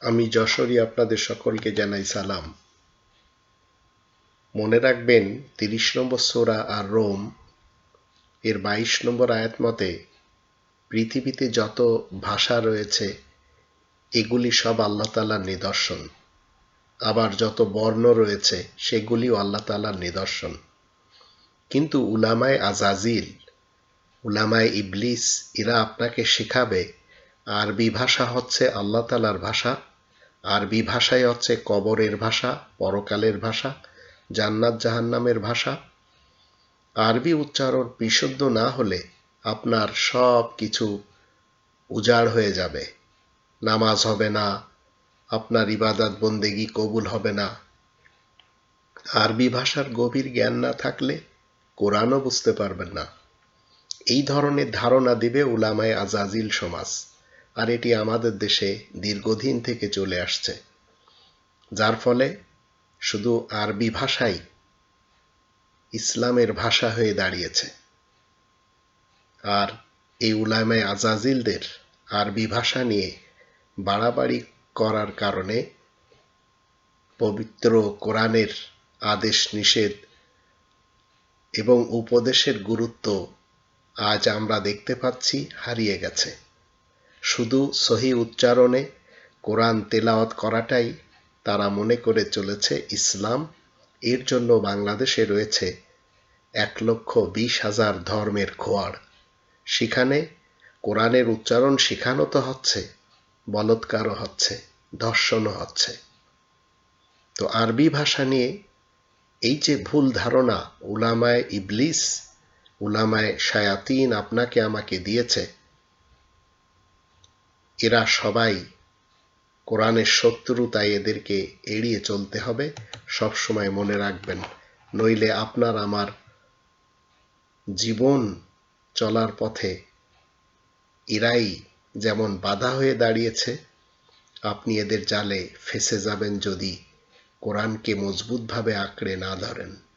আমি যশোরী আপনাদের সকলকে জানাই সালাম। মনে রাখবেন, তিরিশ নম্বর সোরা আর রোম, এর বাইশ নম্বর আয়াত মতে, পৃথিবীতে যত ভাষা রয়েছে, এগুলি সব আল্লাহ তালার নিদর্শন। আবার যত বর্ণ রয়েছে, সেগুলিও আল্লাহ তালার নিদর্শন। কিন্তু উলামায় আজাজিল, উলামায় ইবলিস, এরা আপনাকে শেখাবে আরবি ভাষা হচ্ছে আল্লাহ তালার ভাষা। আরবি ভাষায় হচ্ছে কবরের ভাষা, পরকালের ভাষা, জান্নাত জাহান্নামের ভাষা। আরবি উচ্চারণ বিশুদ্ধ না হলে আপনার সব কিছু উজাড় হয়ে যাবে। নামাজ হবে না, আপনার ইবাদত বন্দেগি কবুল হবে না। আরবি ভাষার গভীর জ্ঞান না থাকলে কোরআনও বুঝতে পারবেন না। এই ধরনের ধারণা দিবে উলামায় আজাজিল সমাজ। আর এটি আমাদের দেশে দীর্ঘদিন থেকে চলে আসছে। যার ফলে শুধু আরবি ভাষাই ইসলামের ভাষা হয়ে দাঁড়িয়েছে। আর এই উলামায় আজাজিলদের আরবি ভাষা নিয়ে বাড়াবাড়ি করার কারণে পবিত্র কোরআনের আদেশ, নিষেধ এবং উপদেশের গুরুত্ব আজ আমরা দেখতে পাচ্ছি হারিয়ে গেছে। শুধু সহি উচ্চারণে কোরআন তেলাওয়াত করাটাই তারা মনে করে চলেছে ইসলাম। এর জন্য বাংলাদেশে রয়েছে এক লক্ষ বিশ হাজার ধর্মের খোয়াড় সেখানে কোরআনের উচ্চারণ শেখানো তো হচ্ছে, বলৎকারও হচ্ছে, ধর্ষণও হচ্ছে। তো আরবি ভাষা নিয়ে এই যে ভুল ধারণা, উলামায় ইবলিস, উলামায় শায়াতিন আপনাকে আমাকে দিয়েছে এরা সবাই কোরআনের শত্রু তাই এদেরকে এড়িয়ে চলতে হবে। সব সময় মনে রাখবেন, নইলে আপনার আমার জীবন চলার পথে এরাই যেমন বাধা হয়ে দাঁড়িয়েছে, আপনি এদের জালে ফেসে যাবেন যদি কোরআনকে মজবুতভাবে আঁকড়ে না ধরেন।